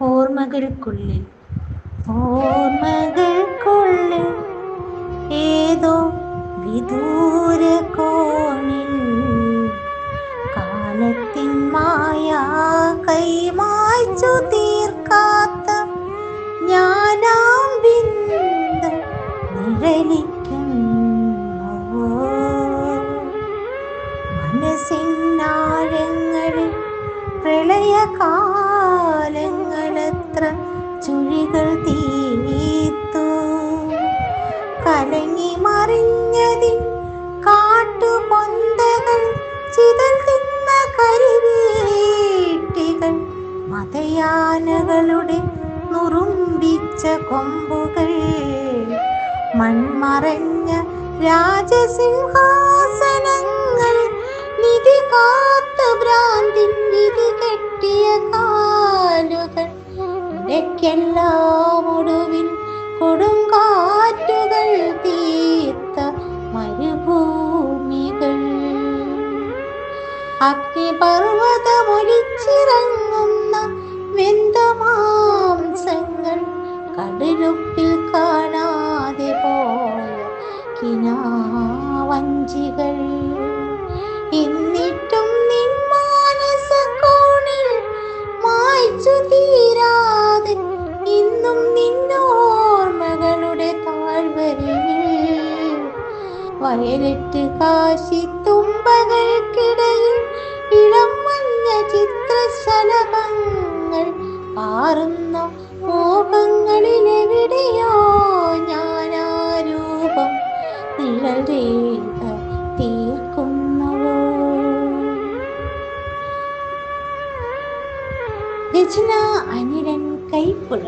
ഓർമ്മകൾക്കുള്ളിൽ ഓർമ്മകൾക്കുള്ളിൽ ഏതോ വിദൂര കോണിൽ കാലത്തിൻ മായ കൈമാച്ചു തീർക്കാത്ത ജ്ഞാനാം ബിന്ദു നിഴലിക്കുന്നു മനസ്സിനാഴങ്ങളിൽ കാട്ടുപൊന്തകൾ ചിതൽ തിന്ന കരിവീട്ടികൾ മതയാനകളുടെ നുറുമ്പിച്ച കൊമ്പുകൾ മൺമറഞ്ഞ രാജസിംഹാസനങ്ങൾ നിധി കാത്ത ഭ്രാന്തിൻ വിധി കെട്ടിയ കാലുകൾ ഇടയ്ക്കെല്ലാം ഒടുവിൽ കൊടുങ്കാറ്റുകൾ അഗ്നിപർവതമൊലിച്ചിറങ്ങുന്ന വെന്തമാംസങ്ങൾ കടലുപ്പിൽ കാണാതെ പോയ കിനാവഞ്ചികൾ. വയലറ്റ് കാശി തുമ്പകൾക്കിടയിൽ ഇളം മഞ്ഞ ചിത്രശലഭങ്ങൾ പാറുന്ന മോഹങ്ങളിലെവിടെയോ ഞാനാരൂപം നിഴൽ രേഖ തീർക്കുന്നവോ? രചന അനിരൻ കൈപ്പുഴ.